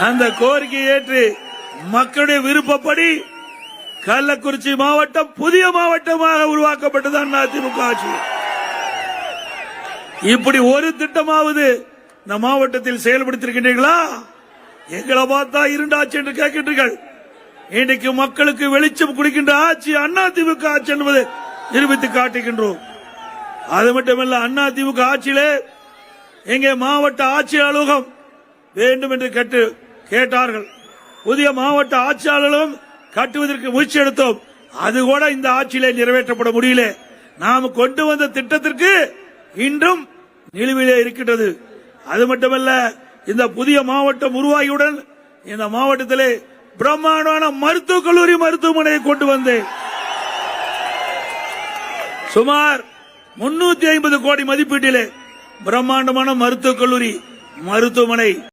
அந்த கோரிக்கை ஏற்று மக்களுடைய விருப்பப்படி கள்ளக்குறிச்சி மாவட்டம் புதிய மாவட்டமாக உருவாக்கப்பட்டது அதிமுக ஆட்சி. இப்படி ஒரு திட்டமாவது இந்த மாவட்டத்தில் செயல்படுத்திருக்கின்றீர்களா? எங்களை பார்த்தா இருண்டாட்சி என்று கேட்கின்றீர்கள். இன்னைக்கு மக்களுக்கு வெளிச்சம் குடிக்கின்ற ஆட்சி அண்ணா திமுக ஆட்சி என்பதை நிரூபித்து காட்டுகின்றோம். அது மட்டுமல்ல அண்ணா திமுக ஆட்சியிலே எங்கே மாவட்ட ஆட்சியர் அலுவலகம் வேண்டும் என்று கேட்டு கேட்டார்கள். புதிய மாவட்ட ஆட்சியாளர்களும் கட்டுவதற்கு முயற்சி எடுத்தோம். அது கூட இந்த ஆட்சியிலே நிறைவேற்றப்பட முடியல. நாம் கொண்டு வந்த திட்டத்திற்கு இன்றும் நிலுவிலே இருக்கின்றது. அது மட்டுமல்ல இந்த புதிய மாவட்டம் உருவாகியுடன் இந்த மாவட்டத்திலே பிரம்மாண்டமான மருத்துவக் கல்லூரி மருத்துவமனையை கொண்டு வந்தேன். சுமார் முன்னூத்தி ஐம்பது கோடி மதிப்பீட்டிலே பிரம்மாண்டமான மருத்துவக் கல்லூரி மருத்துவமனை